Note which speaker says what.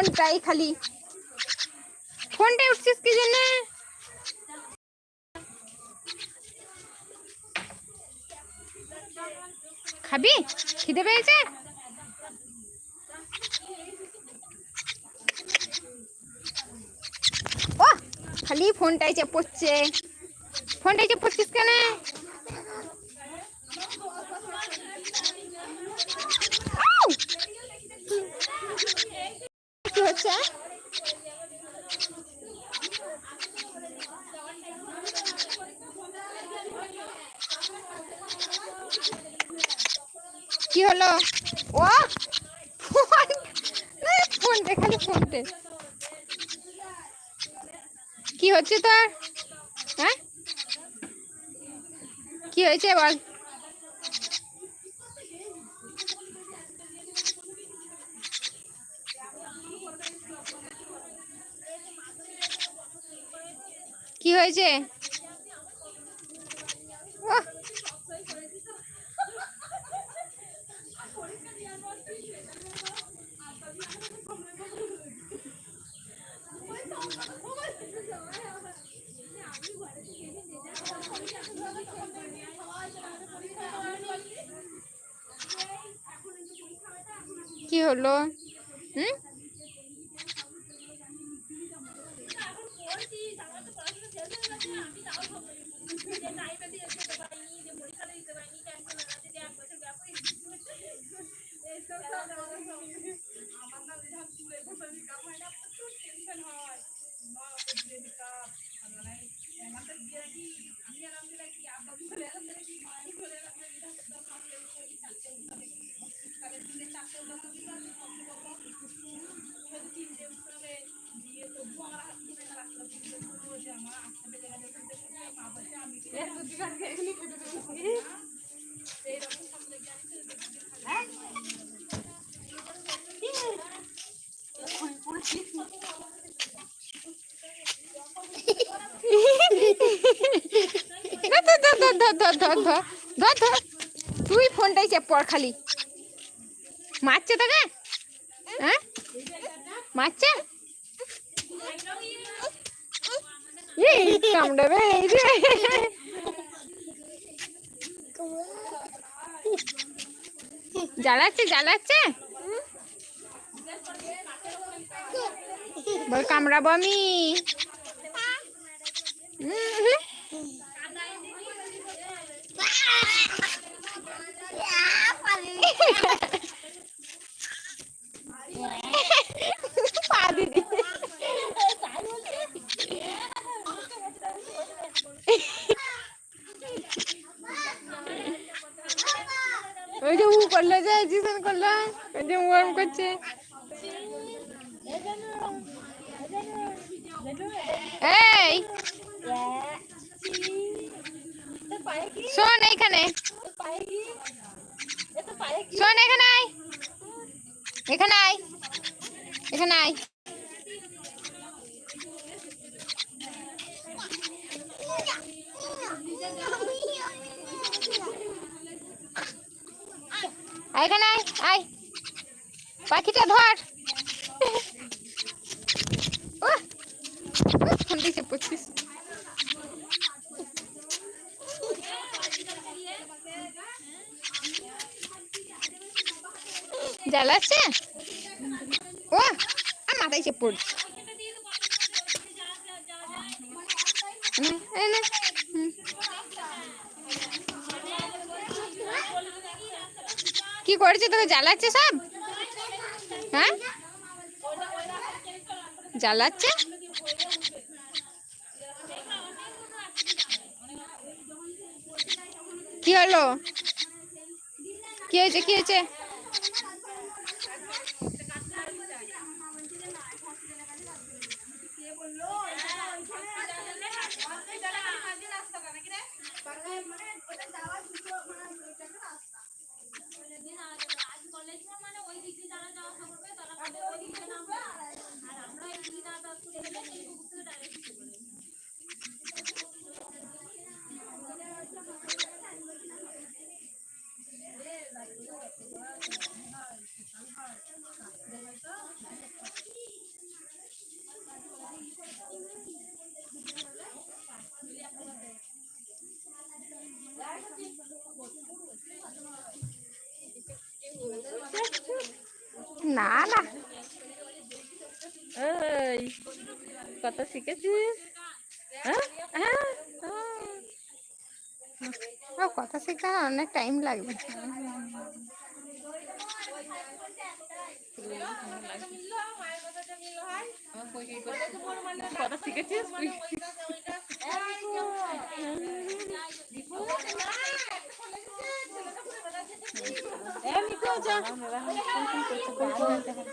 Speaker 1: ফোনটাই খালি। ফোনটাই উঠছিস কি জন্য? খাবি? খিদে পেয়েছে? ও খালি ফোনটাই চেপচ্ছে ফোনটাই চেপছিস কেন? কি হচ্ছে কি হলো? ও, ফোন। ফোনটে খালি ফোনটে কি হচ্ছে তোর? হ্যাঁ? কি হয়েছে বল? কি হয়েছে? কি হলো? হুম? 那这样你找个扣子你你拿一个这个这个吧 তুই ফোনটাই চেপ পড় খালি মারছে তোকে হ্যাঁ মারছে কামড়াবে এই রে জ্বালাচ্ছে জ্বালাচ্ছে? বল কামড়াবো আমি পা দিদি ওই যে উ করল যে জিসন করল যে ওয়ার্ম করছে। এই! শোন এইখানে। শোন এখানে আয়। এখানে আয়। এখানে আয়। এখানে আয় আয়। পাখিটা ধর। দিকে পড়ছিস জ্বালাচ্ছে ও আর মাথায় চেপ পড়ছে নে, কি করেছে তোকে জ্বালাচ্ছে সব? হ্যাঁ? জ্বালাচ্ছে? কি হলো? কি হয়েছে কি হয়েছে? না না।
Speaker 2: এই কত শিখেছিস? হ্যাঁ? হ্যাঁ
Speaker 1: কথা শিখতে অনেক টাইম লাগবে।
Speaker 2: কত শিখেছিস? Gracias.